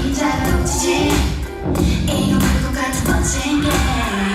진짜 놓치지. 이거 말고 가장 멋진 게.